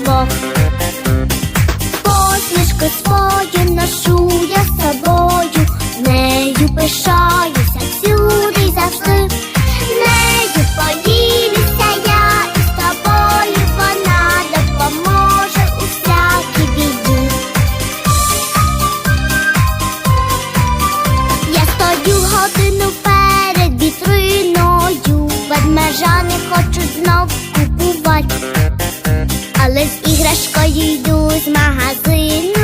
обох. Посмішку свою ношу я з собою, нею пишаюся всюди й завжди, нею поділюся я із тобою, вона допоможе у всякій біді. Я стою годину перед вітриною, ведмежани хочуть знов купувати з іграшкою йду з магазину.